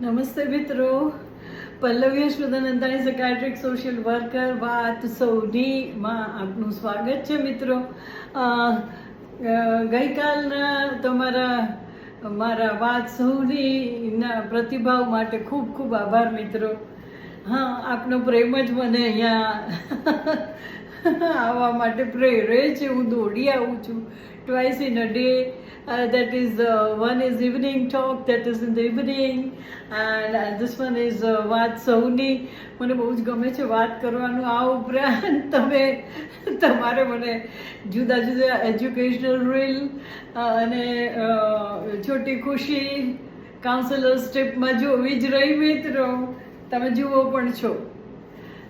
નમસ્તે મિત્રો. પલ્લવી અશ્વદાનંદાણી સકાટ્રિક સોશિયલ વર્કર વાત સૌનીમાં આપનું સ્વાગત છે મિત્રો. ગઈકાલના તમારા, મારા વાત સૌનીના પ્રતિભાવ માટે ખૂબ ખૂબ આભાર મિત્રો. હા, આપનો પ્રેમ જ મને અહીંયા આવવા માટે પ્રેરે છે. હું દોડી આવું છું. Twice in a day that is uh, one is evening talk that is in the evening and uh, this one is uh, વાત સૌની મને બહુ જ ગમે છે વાત કરવાનું. આ ઉપરાંત તમે તમારે મને જુદા જુદા એજ્યુકેશનલ રીલ અને અ, છોટી ખુશી કાઉન્સેલર સ્ટેપમાં જોવી જ રહી મિત્રો તમે જુઓ પણ છો.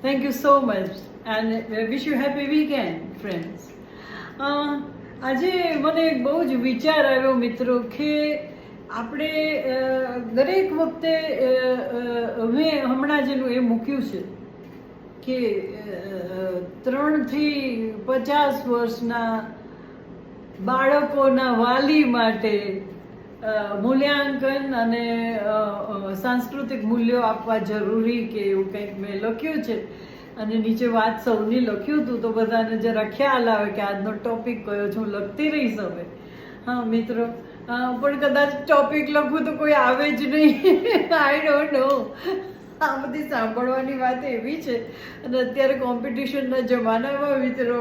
Thank you so much and wish you happy weekend friends આજે મને બહુ જ વિચાર આવ્યો મિત્રો કે આપણે દરેક વખતે મેં હમણાં જેનું એ મૂક્યું છે કે ત્રણથી પચાસ વર્ષના બાળકોના વાલી માટે મૂલ્યાંકન અને સાંસ્કૃતિક મૂલ્યો આપવા જરૂરી કે એવું કંઈક મેં લખ્યું છે. અને નીચે વાત સૌની લખ્યું હતું, તો બધાને જરા ખ્યાલ આવે કે આજનો ટોપિક કયો છે લખતી રહીશ હવે. હા, મિત્રો. પણ કદાચ ટોપિક લખું તો કોઈ આવે જ નહીં. આઈ ડોન્ટ નો આ બધી સાંભળવાની વાત એવી છે. અને અત્યારે કોમ્પિટિશનના જમાનામાં મિત્રો,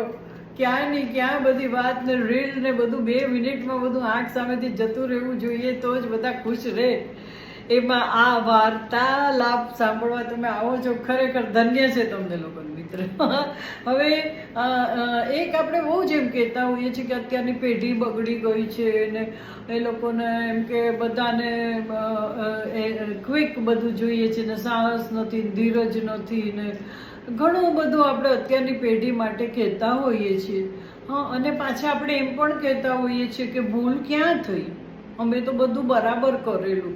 ક્યાં નહીં ક્યાં બધી વાત ને રીલ ને બધું બે મિનિટમાં બધું આંખ સામેથી જતું રહેવું જોઈએ તો જ બધા ખુશ રહે. એમાં આ વાર્તાલાપ સાંભળવા તમે આવો છો, ખરેખર ધન્ય છે તમને લોકોને મિત્ર. હવે એક આપણે બહુ જ એમ કહેતા હોઈએ છીએ કે અત્યારની પેઢી બગડી ગઈ છે ને એ લોકોને એમ કે બધાને ક્વિક બધું જોઈએ છે ને સાહસ નથી, ધીરજ નથી ને ઘણું બધું આપણે અત્યારની પેઢી માટે કહેતા હોઈએ છીએ. હા, અને પાછા આપણે એમ પણ કહેતા હોઈએ છીએ કે ભૂલ ક્યાં થઈ? અમે તો બધું બરાબર કરેલું.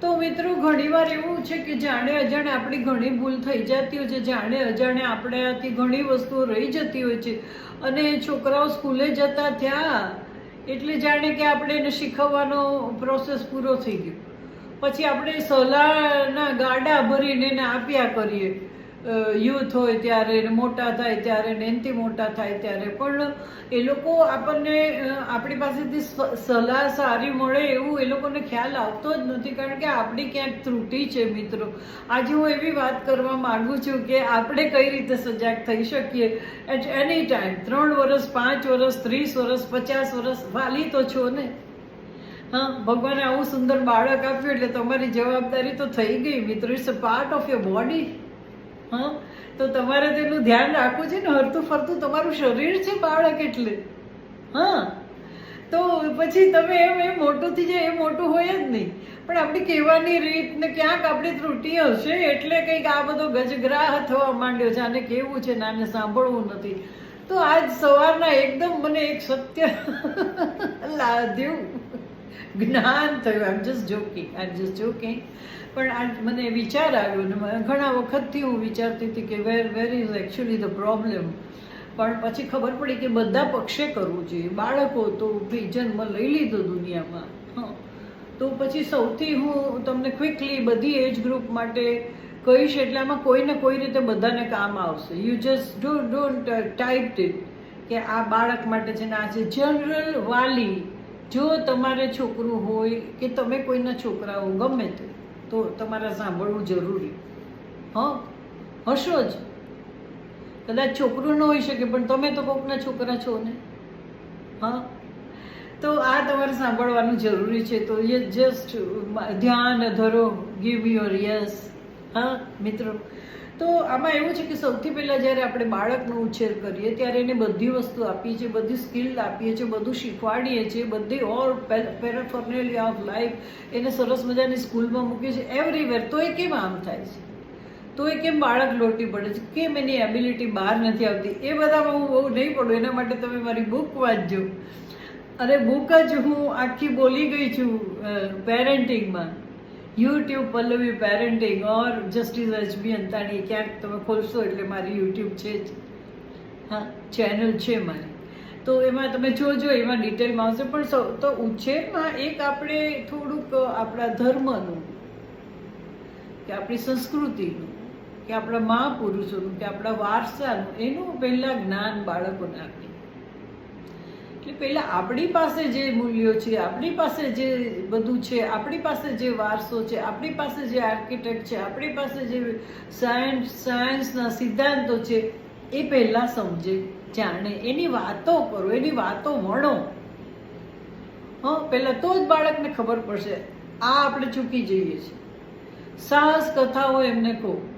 તો મિત્રો ઘણીવાર એવું છે કે જાણે અજાણે આપણી ઘણી ભૂલ થઈ જતી હોય છે, જાણે અજાણે આપણાથી ઘણી વસ્તુઓ રહી જતી હોય છે. અને છોકરાઓ સ્કૂલે જતા થયા, એટલે જાણે કે આપણે એને શીખવવાનો પ્રોસેસ પૂરો થઈ ગયો. પછી આપણે સલાહના ગાડા ભરીને એને આપ્યા કરીએ. યુથ હોય ત્યારે મોટા થાય ત્યારે ને એનથી મોટા થાય ત્યારે. પણ એ લોકો આપણને આપણી પાસેથી સલાહ સારી મળે એવું એ લોકોને ખ્યાલ આવતો જ નથી. કારણ કે આપણી ક્યાંક ત્રુટિ છે મિત્રો. આજે હું એવી વાત કરવા માગું છું કે આપણે કઈ રીતે સજાગ થઈ શકીએ? એટ એની ટાઈમ, ત્રણ વર્ષ પાંચ વર્ષ ત્રીસ વર્ષ પચાસ વર્ષ વાલી તો છો ને? હા, ભગવાને આવું સુંદર બાળક આપ્યું એટલે તમારી જવાબદારી તો થઈ ગઈ, મિત્રો. It's a part of your body હા? તો તમારે તેનું ધ્યાન રાખવું છે ને, હરતું ફરતું તમારું શરીર છે બાળક એટલે. હા? તો પછી તમે એમ એ મોટું થઈ જાય એ મોટું હોય જ નહીં. પણ આપણી કહેવાની રીત ને ક્યાંક આપણી ત્રુટિ હશે એટલે કંઈક આ બધો ગજગ્રાહ થવા માંડ્યો છે. આને કેવું છે ને, આને સાંભળવું નથી. તો આજ સવારના એકદમ મને એક સત્ય લાદ્યું. જ્ઞાન થયું. I just joking I just joking પણ આ મને વિચાર આવ્યો ને ઘણા વખતથી હું વિચારતી હતી કે where where is actually the problem પણ પછી ખબર પડી કે બધા પક્ષે કરવું જોઈએ. બાળકો તો જન્મ લઈ લીધો દુનિયામાં. તો પછી સૌથી હું તમને ક્વિકલી બધી એજ ગ્રુપ માટે કહીશ એટલે આમાં કોઈને કોઈ રીતે બધાને કામ આવશે. You just don't don't type it કે આ બાળક માટે છે ને આ છે જનરલ વાલી જો તમારે છોકરું હોય કે તમે કોઈના છોકરા હો ગમે તે, તો તમારે સાંભળવું જરૂરી. હં? હશો જ. કદાચ છોકરું ન હોઈ શકે, પણ તમે તો કોકના છોકરા છો ને? હા? તો આ તમારે સાંભળવાનું જરૂરી છે. તો એ જસ્ટ ધ્યાન ધરો ગીવ યોર યસ હા, મિત્રો? તો આમાં એવું છે કે સૌથી પહેલાં જ્યારે આપણે બાળકનો ઉછેર કરીએ, ત્યારે એને બધી વસ્તુ આપીએ છીએ, બધી સ્કિલ આપીએ છીએ, બધું શીખવાડીએ છીએ, બધી ઓલ પેરાફોર્નેલિયા ઓફ લાઈફ એને સરસ મજાની સ્કૂલમાં મૂકીએ છીએ એવરીવેર તો એ કેમ આમ થાય છે? તો એ કેમ બાળક લોટી પડે છે? કેમ એની એબિલિટી બહાર નથી આવતી? એ બધામાં હું બહુ નહીં પડું, એના માટે તમે મારી બુક વાંચજો. અને બુક જ હું આખી બોલી ગઈ છું પેરેન્ટિંગમાં YouTube Pallavi parenting or justice HB Antani ક્યાંક તમે ખોલશો એટલે મારી યુટ્યુબ છે જ. હા ચેનલ છે મારી. તો એમાં તમે જોજો, એમાં ડિટેલમાં આવશે. પણ તો ઉછેરમાં એક આપણે થોડુંક આપણા ધર્મનું, કે આપણી સંસ્કૃતિનું, કે આપણા મહાપુરુષોનું, કે આપણા વારસાનું, એનું પહેલાં જ્ઞાન બાળકોને આપીએ. એટલે પહેલાં આપણી પાસે જે મૂલ્યો છે, આપણી પાસે જે બધું છે, આપણી પાસે જે વારસો છે, આપણી પાસે જે આર્કિટેક્ટ છે, આપણી પાસે જે સાયન્સ, સાયન્સના સિદ્ધાંતો છે, એ પહેલાં સમજે, જાણે. એની વાતો કરો, એની વાતો વણો. હં, પહેલાં તો જ બાળકને ખબર પડશે, આ આપણે ચૂકી જઈએ છીએ. સાહસ કથાઓ એમને કહો.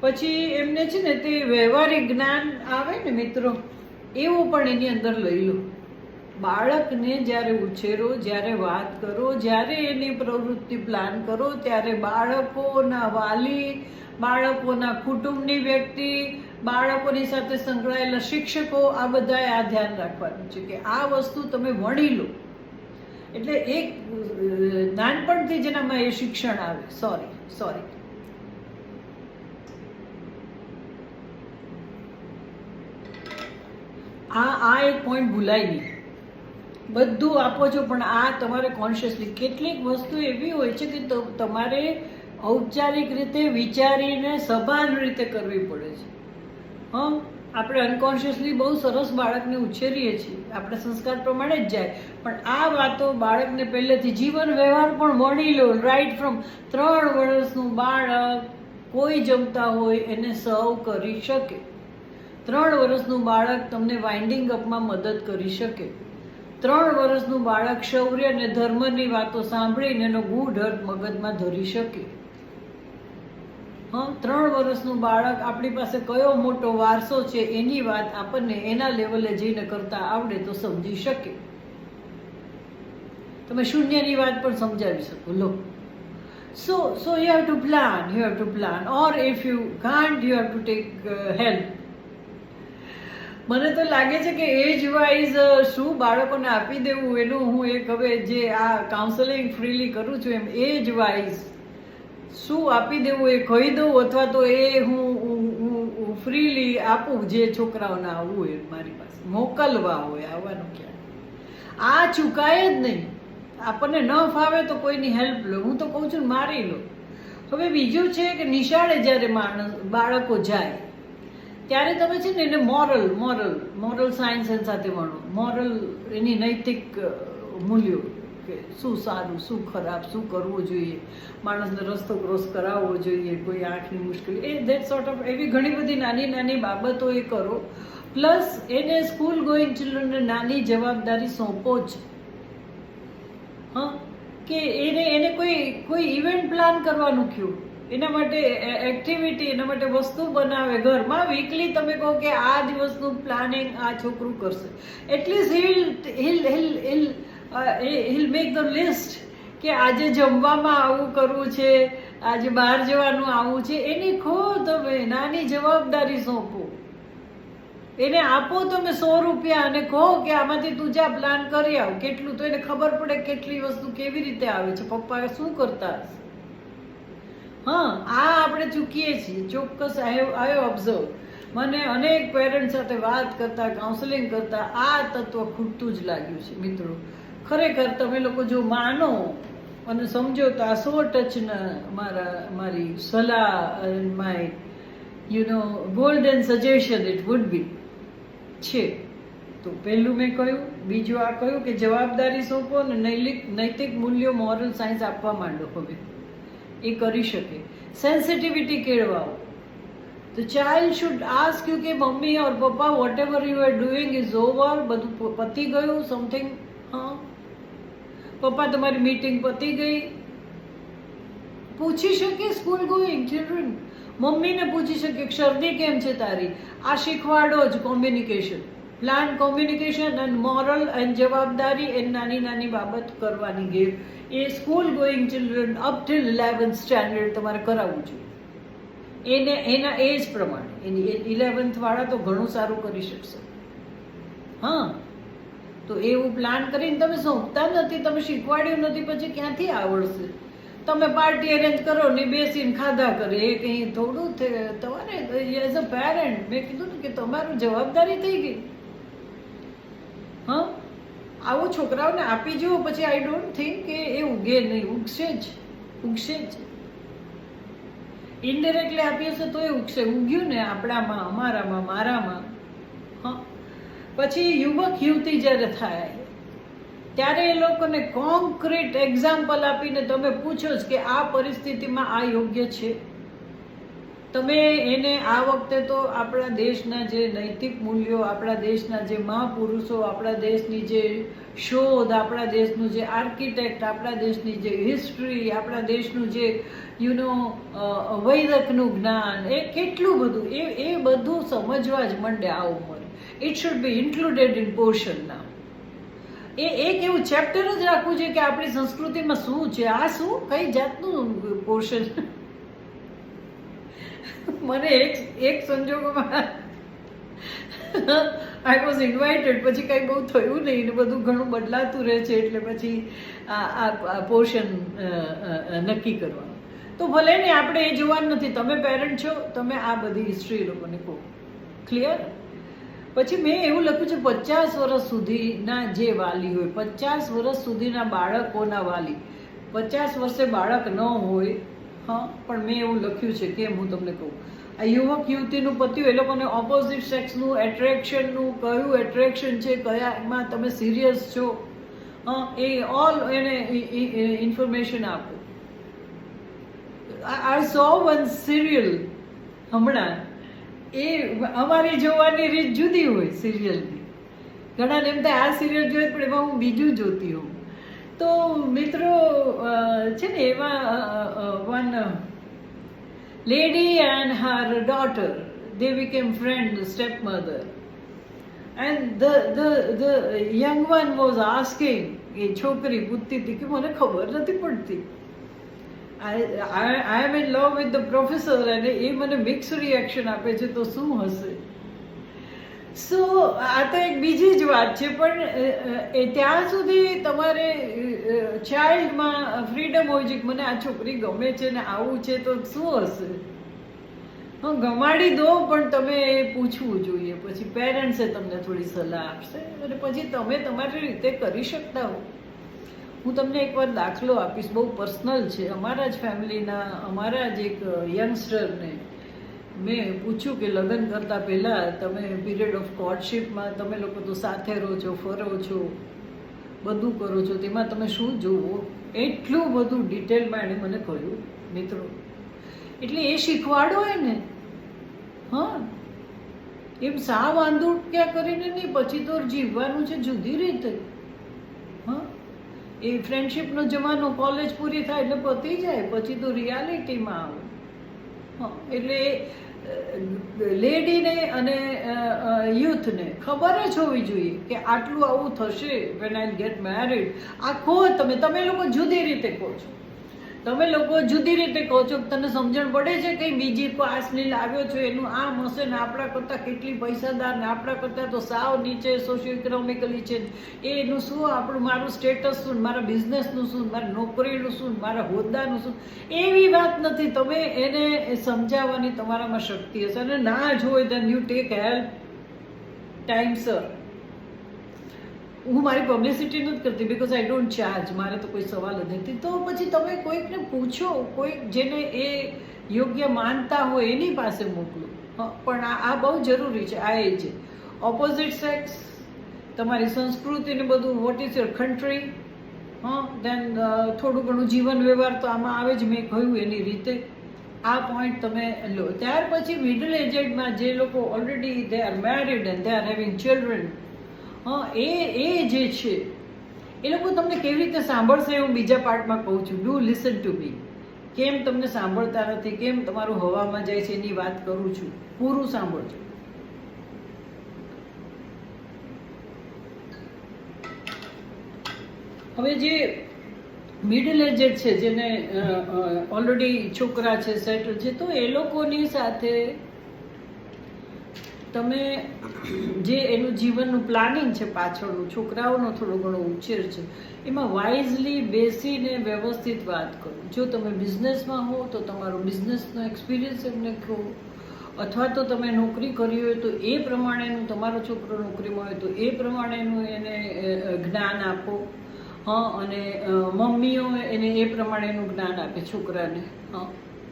પછી એમને છે ને તે વ્યવહારિક જ્ઞાન આવે ને મિત્રો, એવું પણ એની અંદર લઈ લો. બાળકને જ્યારે ઉછેરો, જ્યારે વાત કરો, જ્યારે એની પ્રવૃત્તિ પ્લાન કરો, ત્યારે બાળકોના વાલી, બાળકોના કુટુંબની વ્યક્તિ, બાળકોની સાથે સંકળાયેલા શિક્ષકો, આ બધાએ આ ધ્યાન રાખવાનું છે કે આ વસ્તુ તમે વણી લો. એટલે એક નાનપણથી જેનામાં એ શિક્ષણ આવે. સોરી સોરી આ આ એક પોઈન્ટ ભૂલાય નહીં. બધું આપો છો, પણ આ તમારે કોન્શિયસલી કેટલીક વસ્તુ એવી હોય છે કે તમારે ઔપચારિક રીતે વિચારીને સભાન રીતે કરવી પડે છે. હં? આપણે અનકોન્શિયસલી બહુ સરસ બાળકને ઉછેરીએ છીએ. આપણે સંસ્કાર પ્રમાણે જ જાય. પણ આ વાતો બાળકને પહેલેથી જીવન વ્યવહાર પણ વણી લો. રાઈટ ફ્રોમ ત્રણ વર્ષનું બાળક કોઈ જમતા હોય એને સર્વ કરી શકે. ત્રણ વર્ષનું બાળક તમને વાઇન્ડિંગ અપમાં મદદ કરી શકે. ત્રણ વર્ષનું બાળક શૌર્ય અને ધર્મની વાતો સાંભળીને એનો ગૂઢ અર્થ મગજમાં ધરી શકે. હા, ત્રણ વર્ષનું બાળક આપણી પાસે કયો મોટો વારસો છે એની વાત આપણને એના લેવલે જઈને કરતા આવડે તો સમજી શકે. તમે શૂન્યની વાત પણ સમજાવી શકો. લો. So so you have to plan you have to plan or if you can't you have to take help મને તો લાગે છે કે એજ વાઇઝ શું બાળકોને આપી દેવું એનું હું એક હવે જે આ કાઉન્સેલિંગ ફ્રીલી કરું છું એમ એજ વાઇઝ શું આપી દેવું એ કહી દઉં અથવા તો એ હું ફ્રીલી આપું જે છોકરાઓને આવવું હોય મારી પાસે, મોકલવા હોય આવવાનું ક્યાં આ ચૂકાય જ નહીં. આપણને ન ફાવે તો કોઈની હેલ્પ લો. હું તો કહું છું મારી લો. હવે બીજું છે કે નિશાળે જ્યારે માણસ, બાળકો જાય ત્યારે તમે છે ને એને મોરલ મોરલ મોરલ સાયન્સ એની સાથે ભણો મોરલ એની નૈતિક મૂલ્યો કે શું સારું, શું ખરાબ, શું કરવું જોઈએ? માણસને રસ્તો ક્રોસ કરાવવો જોઈએ, કોઈ આંખની મુશ્કેલી. એ ધેટ સોર્ટ ઓફ એવી ઘણી બધી નાની નાની બાબતો એ કરો. પ્લસ એને સ્કૂલ ગોઈંગ ચિલ્ડ્રનને નાની જવાબદારી સોંપો જ. હા? કે એને એને કોઈ કોઈ ઇવેન્ટ પ્લાન કરવાનું કયું? એના માટે એક્ટિવિટી એના માટે વસ્તુ બનાવે ઘરમાં વીકલી તમે કહો કે આ દિવસનું પ્લાનિંગ આ છોકરું કરશે. At least he'll he'll he'll he'll he'll make the list કે આજે જમવામાં આવું કરવું છે, આજે બહાર જવાનું આવું છે. એની ખો તમે, નાની જવાબદારી સોંપો. એને આપો તમે સો રૂપિયા અને કહો કે આમાંથી તું જા પ્લાન કરી આવ. કેટલું, તો એને ખબર પડે કેટલી વસ્તુ કેવી રીતે આવે છે. પપ્પા શું કરતા હશે? હા, આ આપણે ચૂકીએ છીએ. ચોક્કસ આઈ આઈ ઓબ્ઝર્વ મને અનેક પેરેન્ટ સાથે વાત કરતાં કાઉન્સેલિંગ કરતાં, આ તત્વ ખૂટતું જ લાગ્યું છે, મિત્રો. ખરેખર તમે લોકો જો માનો અને સમજો તો આ સો ટચના મારા, મારી સલાહ my you know golden suggestion it would be છે. તો પહેલું મેં કહ્યું, બીજું આ કહ્યું કે જવાબદારી સોંપો અને નૈતિક મૂલ્યો મોરલ સાયન્સ આપવા માંડો હવે. એ કરી શકે. સેન્સિટિવિટી કેળવાઓ તો ચાઇલ્ડ શુડ આસ્ક યુ કે, મમ્મી ઓર પપ્પા whatever you are doing is over બધું પ- પતી ગયું? સમથિંગ હા. પપ્પા, તમારી મીટિંગ પતી ગઈ? પૂછી શકે સ્કૂલ ગોઈંગ ચિલ્ડ્રન મમ્મીને પૂછી શકે કે શરદી કેમ છે તારી? આ શીખવાડો જ communication plan, communication and moral and જવાબદારી એન્ડ નાની નાની બાબત કરવાની ગેમ એ school going children up till eleventh standard તમારે કરાવવું જોઈએ. એને, એના એજ પ્રમાણે. એની ઇલેવન્થવાળા તો ઘણું સારું કરી શકશે. હા. તો એવું પ્લાન કરીને તમે સોંપતા નથી, તમે શીખવાડ્યું નથી, પછી ક્યાંથી આવડશે? તમે પાર્ટી અરેન્જ કરો ને બેસીને ખાધા કરે, એ કંઈ થોડું તમારે એઝ અ પેરેન્ટ મેં કીધું ને કે તમારું જવાબદારી થઈ ગઈ. હા? આવું છોકરાઓને આપી જુઓ, પછી આઈ ડોન્ટ થિંક કે એ ઉગે નહીં, ઉગશે જ ઉગશે જ. ઇનડિરેક્ટલી આપીએ છે તો એ ઉગશે, ઉગ્યું ને આપણામાં, અમારામાં, મારામાં. હા? પછી યુવક યુવતી જ્યારે થાય, ત્યારે એ લોકોને કોન્ક્રીટ એક્ઝામ્પલ આપીને તમે પૂછો જ કે આ પરિસ્થિતિમાં આ યોગ્ય છે. તમે એને આ વખતે તો આપણા દેશના જે નૈતિક મૂલ્યો, આપણા દેશના જે મહાપુરુષો, આપણા દેશની જે શોધ, આપણા દેશનું જે આર્કિટેક્ટ, આપણા દેશની જે હિસ્ટ્રી આપણા દેશનું જે યુ નો વૈદકનું જ્ઞાન, એ કેટલું બધું, એ એ બધું સમજવા જ માંડે આ ઉંમર. It should be included in portion ના એ એક એવું ચેપ્ટર જ રાખવું છે કે આપણી સંસ્કૃતિમાં શું છે, આ શું? કઈ જાતનું પોર્શન મને એક એક સંજોગોમાં આઈ વોઝ ઇન્વાઇટેડ પછી કંઈ બહુ થયું નહીં ને બધું ઘણું બદલાતું રહે છે એટલે પછી આ પોર્શન નક્કી કરવાનું. તો ભલે ને આપણે એ જોવાનું નથી. તમે પેરેન્ટ છો, તમે આ બધી હિસ્ટ્રી લોકોને કહો. ક્લિયર પછી મેં એવું લખ્યું છે, પચાસ વર્ષ સુધીના જે વાલી હોય, પચાસ વર્ષ સુધીના બાળકોના વાલી, પચાસ વર્ષે બાળક ન હોય પણ મેં એવું લખ્યું છે, કેમ હું તમને કહું? આ યુવક યુવતીનું પત્યું એ લોકોને ઓપોઝિટ સેક્સનું એટ્રેક્શનનું કયું એટ્રેક્શન છે, કયામાં તમે સિરિયસ છો? એ ઓલ એને ઇન્ફોર્મેશન આપો. આઈ સો વન સિરિયલ હમણાં. એ અમારી જોવાની રીત જુદી હોય સિરિયલની ઘણાને એમ થાય, આ સિરિયલ જોઈએ પણ એમાં હું બીજું જોતી હોઉં. તો મિત્રો છે ને એમાં one lady and her daughter they became friend stepmother and the the the young one was asking એ છોકરી પૂછતી હતી કે મને ખબર નથી પડતી I am in love with the professor અને એ મને મિક્સ રિએક્શન આપે છે તો શું હશે સો આ તો એક બીજી જ વાત છે, પણ ત્યાં સુધી તમારે ચાઇલ્ડમાં ફ્રીડમ હોય છે મને આ છોકરી ગમે છે ને આવું છે, તો શું હશે? હા ગમાડી દો પણ તમે એ પૂછવું જોઈએ. પછી પેરેન્ટ્સે તમને થોડી સલાહ આપશે અને પછી તમે તમારી રીતે કરી શકતા હો. હું તમને એકવાર દાખલો આપીશ, બહુ પર્સનલ છે. અમારા જ ફેમિલીના અમારા જ એક યંગસ્ટરને મેં પૂછ્યું કે લગ્ન કરતાં પહેલાં તમે પીરિયડ ઓફ કોર્ટશીપમાં તમે લોકો તો સાથે રહો છો, ફરો છો, બધું કરો છો, તેમાં તમે શું જોવો? એટલું બધું ડિટેલમાં એણે મને કહ્યું, મિત્રો. એટલે એ શીખવાડો એને. હા. એમ સા વાંધો ક્યાં કરીને નહીં, પછી તો જીવવાનું છે જુદી રીતે. હા. એ ફ્રેન્ડશીપનો જમાનો કોલેજ પૂરી થાય એટલે પતી જાય, પછી તો રિયાલિટીમાં આવે. એટલે લેડીને અને યુથને ખબર જ હોવી જોઈએ કે આટલું આવું થશે વેન આઈ ગેટ મેરિડ આ કહો તમે તમે લોકો જુદી રીતે કહો છો. તમે લોકો જુદી રીતે કહો છો તને સમજણ પડે છે કે બીજી પાસની લાવ્યો છો, એનું આમ હશે ને આપણા કરતાં કેટલી પૈસાદાર ને આપણા કરતાં તો સાવ નીચે સોશિયો ઇકોનોમિકલી છે. એનું શું આપણું મારું સ્ટેટસ શું મારા બિઝનેસનું શું મારી નોકરીનું શું મારા હોદ્દાનું શું? એવી વાત નથી. તમે એને સમજાવવાની તમારામાં શક્તિ હશે અને ના જ હોય દેન યુ ટેક હેલ્પ ટાઈમસર હું મારી પબ્લિસિટી નથી કરતી બીકોઝ આઈ ડોન્ટ ચાર્જ મારે તો કોઈ સવાલ જ નથી. તો પછી તમે કોઈકને પૂછો કોઈક જેને એ યોગ્ય માનતા હોય એની પાસે મોકલો. પણ આ બહુ જરૂરી છે, આ એ છે. ઓપોઝિટ સેક્સ તમારી સંસ્કૃતિ ને બધું વોટ ઇઝ યોર કન્ટ્રી હા દેન થોડું ઘણું જીવન વ્યવહાર તો આમાં આવે જ મેં કહ્યું એની રીતે. આ પોઈન્ટ તમે લો. ત્યાર પછી મિડલ એજેડમાં જે લોકો already they are married and they are having children હા, એ એ જે છે, એ લોકો તમને કેવી રીતે સાંભળશે હું બીજા પાર્ટમાં કહું છું. Do listen to me. કેમ તમને સાંભળતા નથી? કેમ તમારું હવામાં જાય છે એની વાત કરું છું? પૂરું સાંભળજો. હવે જે મિડલ એજેડ છે, જેને ઓલરેડી છોકરા છે સેટલ છે, તો એ લોકોની સાથે તમે જે એનું જીવનનું પ્લાનિંગ છે પાછળનું, છોકરાઓનો થોડો ઘણો ઉછેર છે, એમાં વાઇઝલી બેસીને વ્યવસ્થિત વાત કરો. જો તમે બિઝનેસમાં હો, તો તમારો બિઝનેસનો એક્સપિરિયન્સ એમને કહો. અથવા તો તમે નોકરી કરી હોય તો એ પ્રમાણેનું, તમારો છોકરો નોકરીમાં હોય તો એ પ્રમાણેનું એને જ્ઞાન આપો. હા, અને મમ્મીઓ એને એ પ્રમાણેનું જ્ઞાન આપે, છોકરાને. હા,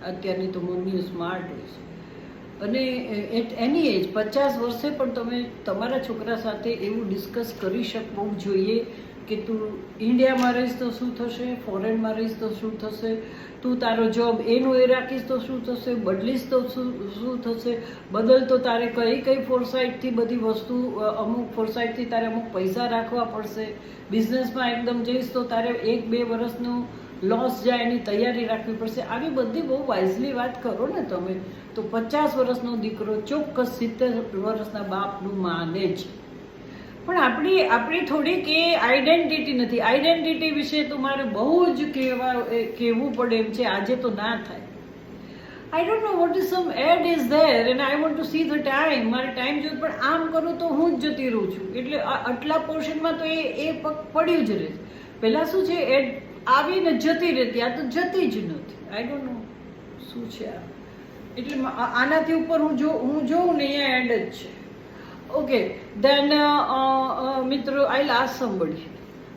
અત્યારની તો મમ્મીઓ સ્માર્ટ હોય છે. અને એટ એની એજ પચાસ વર્ષે પણ તમે તમારા છોકરા સાથે એવું ડિસ્કસ કરી શકવું જોઈએ કે તું ઇન્ડિયામાં રહીશ તો શું થશે ફોરેનમાં રહીશ તો શું થશે, તું તારો જોબ એનું એ રાખીશ તો શું થશે, બદલીશ તો શું શું થશે, બદલ તો તારે કઈ કઈ ફોરસાઇટથી બધી વસ્તુ અમુક ફોરસાઇટથી તારે અમુક પૈસા રાખવા પડશે. બિઝનેસમાં એકદમ જઈશ તો તારે એક બે વર્ષનું લોસ જાય એની તૈયારી રાખવી પડશે. આવી બધી બહુ વાઇઝલી વાત કરો ને તમે, તો પચાસ વર્ષનો દીકરો ચોક્કસ સિત્તેર વર્ષના બાપનું માને જ. પણ આપણી આપણી થોડીક એ આઈડેન્ટિટી નથી. આઈડેન્ટિટી વિશે તો મારે બહુ જ કહેવા કહેવું પડે એમ છે, આજે તો ના થાય. I don't know what is some ad is there and I want to see the time મારે ટાઈમ જોઈએ, પણ આમ કરું તો હું જ જતી રહું છું. એટલે આટલા પોર્શનમાં તો એ એ પડ્યું જ રહે. પહેલાં શું છે એડ આવીને જતી રહેતી. આ તો જતી જ નથી. આઈ ડોન્ટ નો શું છે આ. એટલે આનાથી ઉપર હું જો, હું જોઉં ને અહીંયા એડ જ છે. ઓકે દેન મિત્રો આઈ લાસ્ટ સંભળી.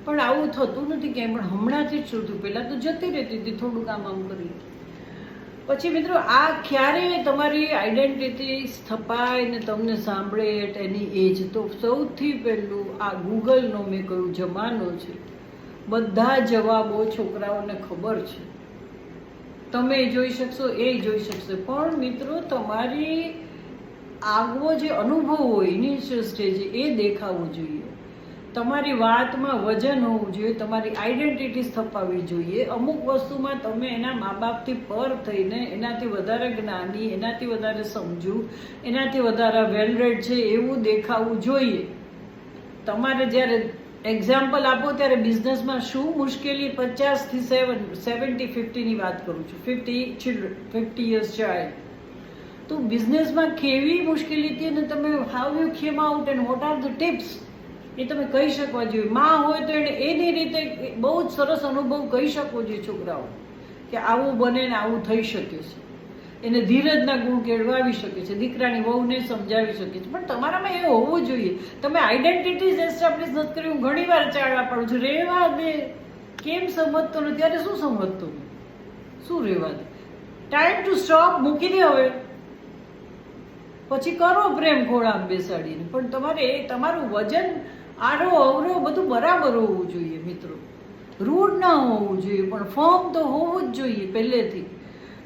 પણ આવું થતું નથી કેમ પણ હમણાંથી જ શોધું પહેલાં તો જતી રહેતી હતી થોડું કામ આમ કરી. પછી મિત્રો, આ ક્યારે તમારી આઈડેન્ટિટી સ્થપાય ને તમને સાંભળે એની એજ તો સૌથી પહેલું આ ગૂગલનો મેં કહ્યું જમાનો છે. બધા જવાબો છોકરાઓને ખબર છે. તમે જોઈ શકશો, એ જોઈ શકશે. પણ મિત્રો, તમારી આગવો જે અનુભવ હોય ઇનિશિયલ સ્ટેજ એ દેખાવું જોઈએ. તમારી વાતમાં વજન હોવું જોઈએ, તમારી આઈડેન્ટિટી સ્થપાવવી જોઈએ. અમુક વસ્તુમાં તમે એના મા બાપથી પર થઈને, એનાથી વધારે જ્ઞાની, એનાથી વધારે સમજુ, એનાથી વધારે વેલરેડ છે, એવું દેખાવું જોઈએ. તમારે જ્યારે એક્ઝામ્પલ આપો ત્યારે બિઝનેસમાં શું મુશ્કેલી પચાસથી સેવન સેવન્ટી ફિફ્ટીની વાત કરું છું. Fifty children fifty years child તો બિઝનેસમાં કેવી મુશ્કેલી હતી અને તમે how you came out and what are the tips એ તમે કહી શકવા જોઈએ માં હોય તો એને એની રીતે બહુ જ સરસ અનુભવ કહી શકવો જોઈએ છોકરાઓ કે આવું બને ને આવું થઈ શક્યું છે. એને ધીરજના ગુણ કેળવાવી શકે છે, દીકરાની વહુને સમજાવી શકે છે. પણ તમારામાં એ હોવું જોઈએ. તમે આઈડેન્ટિટી એસ્ટાબ્લિશ નથી કરી હું ઘણી વાર ચાળવા પાડું છું. રહેવા દે. કેમ સમજતો નથી? ત્યારે શું સમજતો શું રહેવા દે? ટાઈમ ટુ સ્ટોપ મૂકી દે હવે. પછી કરો પ્રેમ ખોળામ બેસાડીને. પણ તમારે એ, તમારું વજન આરો અવરો બધું બરાબર હોવું જોઈએ મિત્રો. રૂડ ના હોવું જોઈએ, પણ ફોર્મ તો હોવું જ જોઈએ પહેલેથી.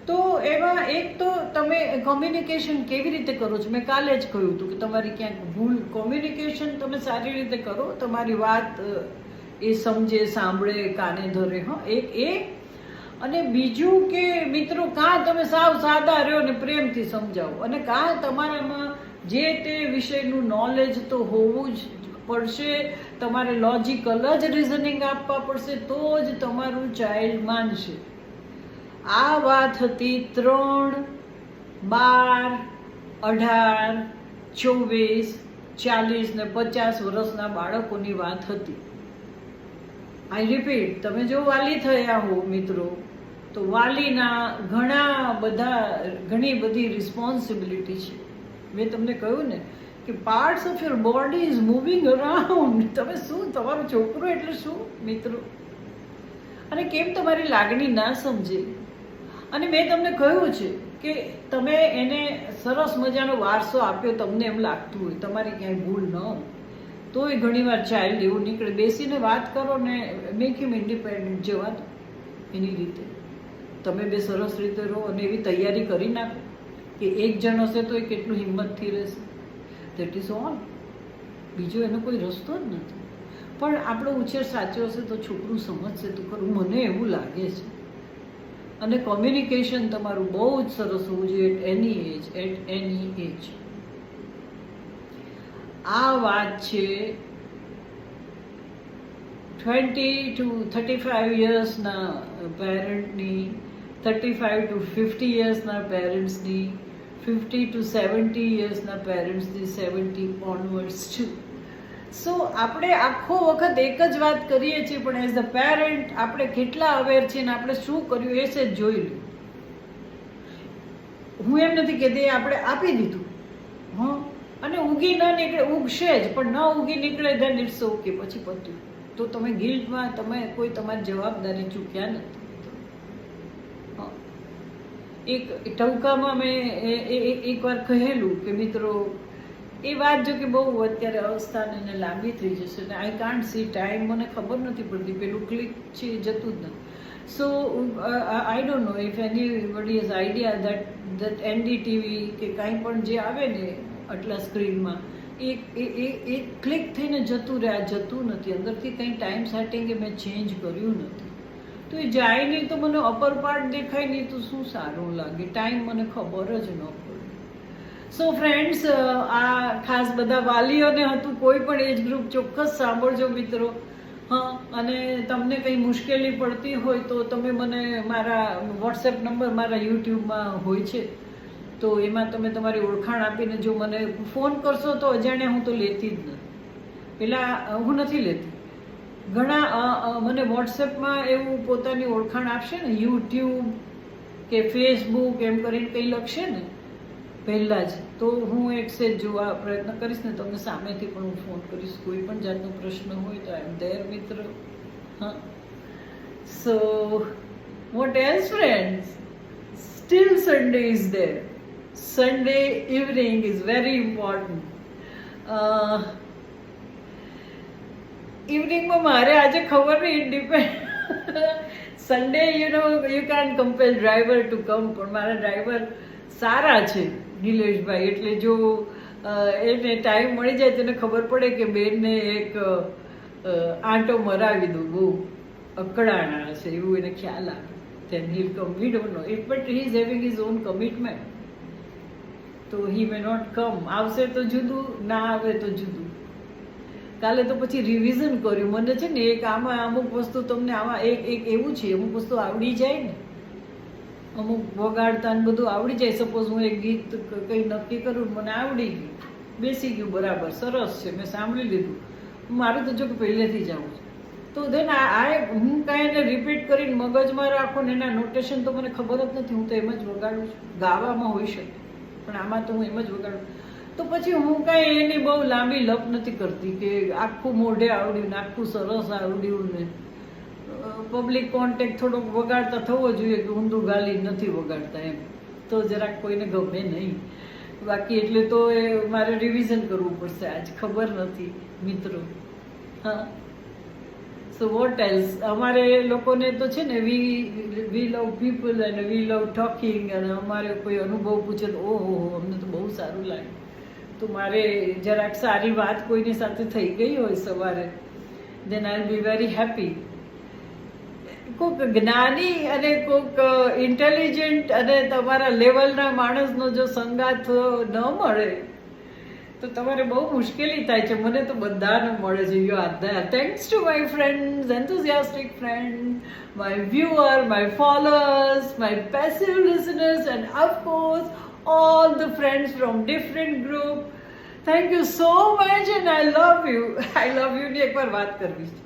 તો એમાં એક તો તમે કોમ્યુનિકેશન કેવી રીતે કરો છો? મેં કાલે જ કહ્યું હતું કે તમારી ક્યાંક ભૂલ કોમ્યુનિકેશન તમે સારી રીતે કરો. તમારી વાત એ સમજે, સાંભળે, કાને ધરે, હો, એક એ. અને બીજું કે મિત્રો, કાં તમે સાવ સાદા રહ્યો ને પ્રેમથી સમજાવો. અને કાં તમારામાં જે તે વિષયનું નોલેજ તો હોવું જ પડશે, તમારે લોજિકલ જ રિઝનિંગ આપવા પડશે, તો જ તમારું ચાઇલ્ડ માનશે. આ વાત હતી ત્રણ બાર, અઢાર, ચોવીસ, ચાલીસ ને પચાસ વર્ષના બાળકોની વાત હતી. આઈ રિપીટ તમે જો વાલી થયા હો મિત્રો, તો વાલીના ઘણા બધા, ઘણી બધી રિસ્પોન્સિબિલિટી છે. મેં તમને કહ્યું ને કે parts of your body is moving around તમે શું, તમારો છોકરો એટલે શું, મિત્રો? અને કેમ તમારી લાગણી ના સમજે? અને મેં તમને કહ્યું છે કે તમે એને સરસ મજાનો વારસો આપ્યો તમને એમ લાગતું હોય, તમારી ક્યાંય ભૂલ ન હોય. તોય ઘણીવાર ચાઇલ્ડ એવું નીકળે. બેસીને વાત કરો ને મેક હિમ ઇન્ડિપેન્ડન્ટ જવા એની રીતે. તમે બે સરસ રીતે રહો અને એવી તૈયારી કરી નાખો કે એક જણ હશે તો એ કેટલું હિંમતથી રહેશે. દેટ ઇઝ ઓલ બીજો એનો કોઈ રસ્તો જ નથી. પણ આપણો ઉછેર સાચો હશે તો છોકરું સમજશે તો ખરું. મને એવું લાગે છે. અને કોમ્યુનિકેશન તમારું બહુ જ સરસ હોવું જોઈએ એટ એની એજ એટ એની એજ આ વાત છે ટ્વેન્ટી ટુ થર્ટી ફાઇવ યર્સના પેરેન્ટની થર્ટી ફાઇવ ટુ ફિફ્ટી યર્સના પેરેન્ટ્સની ફિફ્ટી ટુ સેવન્ટી યર્સના પેરેન્ટ્સની સેવન્ટી ઓનવર્ડ્સ ટુ સો આપણે આખો વખત એક જ વાત કરીએ છીએ, પણ એઝ ધ પેરેન્ટ આપણે કેટલા અવેર છીએ ને આપણે શું કર્યું એ છે જોઈ લ્યું હું એમ નથી કહેતી આપણે આપી દીધું. હં? અને ઉગી ન નીકળે ઉગશે જ, પણ ન ઉગી નીકળે ધેન ઇટ્સ ઓકે પછી પત્યું. તો તમે ગિલ્ટમાં તમે કોઈ તમારી જવાબદારી ચૂક્યા નથી. એક ટૂંકામાં મેં એકવાર કહેલું કે મિત્રો એ વાત જો કે બહુ અત્યારે અવસ્થાને એને લાંબી થઈ જશે ને આઈ કાન્ટ સી ટાઈમ મને ખબર નથી પડતી, પેલું ક્લિક છે જતું જ નથી. સો I don't no if anybody is idea that that ND TV કે કાંઈ પણ જે આવે ને આટલા સ્ક્રીનમાં, એ એ એ ક્લિક થઈને જતું રહે, આ જતું નથી. અંદરથી કંઈ ટાઈમ સેટિંગ એ મેં ચેન્જ કર્યું નથી. તો એ જાય નહીં તો મને અપર પાર્ટ દેખાય નહીં તો શું સારું લાગે? ટાઈમ મને ખબર જ ન પડે. સો ફ્રેન્ડ્સ આ ખાસ બધા વાલીઓને હતું, કોઈ પણ એજ ગ્રુપ ચોક્કસ સાંભળજો મિત્રો. હા, અને તમને કંઈ મુશ્કેલી પડતી હોય તો તમે મને મારા વોટ્સએપ નંબર મારા યુટ્યુબમાં હોય છે. તો એમાં તમે તમારી ઓળખાણ આપીને જો મને ફોન કરશો તો અજાણ્યા હું તો લેતી જ નથી. પેલા હું નથી લેતી. ઘણા મને વોટ્સએપમાં એવું પોતાની ઓળખાણ આપશે ને, યુટ્યુબ કે ફેસબુક એમ કરીને કંઈ લખશે ને પહેલાં જ. તો હું એક્સેસ જોવા પ્રયત્ન કરીશ ને તમને સામેથી પણ હું ફોન કરીશ. કોઈ પણ જાતનો પ્રશ્ન હોય તો આઈ એમ ધેર મિત્ર. હા. So what else friends still Sunday is there Sunday evening is very important ઇવનિંગમાં મારે આજે ખબર નહીં depend Sunday you know you can compel driver to come પણ મારા ડ્રાઈવર સારા છે. નિલેશભાઈ, એટલે જો એને ટાઈમ મળી જાય તેને ખબર પડે કે બેનને એક આંટો મરાવી દઉં, બહુ અકળાણા છે એવું એને ખ્યાલ આવે. Then he'll come. We don't know. If but he is having his own તો હી મે નોટ કમ આવશે તો જુદું, ના આવે તો જુદું. કાલે તો પછી રિવિઝન કર્યું. મને છે ને એક આમાં અમુક વસ્તુ તમને આમાં એક એક એવું છે. અમુક વસ્તુ આવડી જાય ને. અમુક વગાડતા ને બધું આવડી જાય. સપોઝ હું એક ગીત કંઈ નક્કી કરું મને આવડી ગયું. બેસી ગયું બરાબર, સરસ છે, મેં સાંભળી લીધું. મારું તો જો કે પહેલેથી જ આવું છે. તો દેન આ હું કાંઈ એને રિપીટ કરીને મગજમાં રાખો ને એના નોટેશન તો મને ખબર જ નથી, હું તો એમ જ વગાડું છું. ગાવામાં હોઈ શકે, પણ આમાં તો હું એમ જ વગાડું. તો પછી હું કાંઈ એની બહુ લાંબી લપ નથી કરતી કે આખું મોઢે આવડ્યું ને આખું સરસ આવડ્યું ને પબ્લિક કોન્ટેક્ટ થોડોક વગાડતા થવો જોઈએ કે ઊંધું ગાલી નથી વગાડતા એમ. તો જરાક કોઈને ગમે નહીં. બાકી એટલે તો એ મારે રિવિઝન કરવું પડશે. આજ ખબર નથી, મિત્રો. હા. સો વોટ એલ્સ અમારે લોકોને તો છે ને વી વી લવ પીપલ અને વી લવ ટોકિંગ અને અમારે કોઈ અનુભવ પૂછે તો, ઓહો અમને તો બહુ સારું લાગે. તો મારે જરાક સારી વાત કોઈની સાથે થઈ ગઈ હોય સવારે then I be very happy કોઈક જ્ઞાની અને કોઈક ઇન્ટેલિજન્ટ અને તમારા લેવલના માણસનો જો સંગાથ ન મળે તો તમારે બહુ મુશ્કેલી થાય છે મને તો બધાને મળે છે you are thanks to my friends enthusiastic friends my viewer my followers my passive listeners and of course all the friends from different group thank you so much and i love you i love you ની એકવાર વાત કરવી છે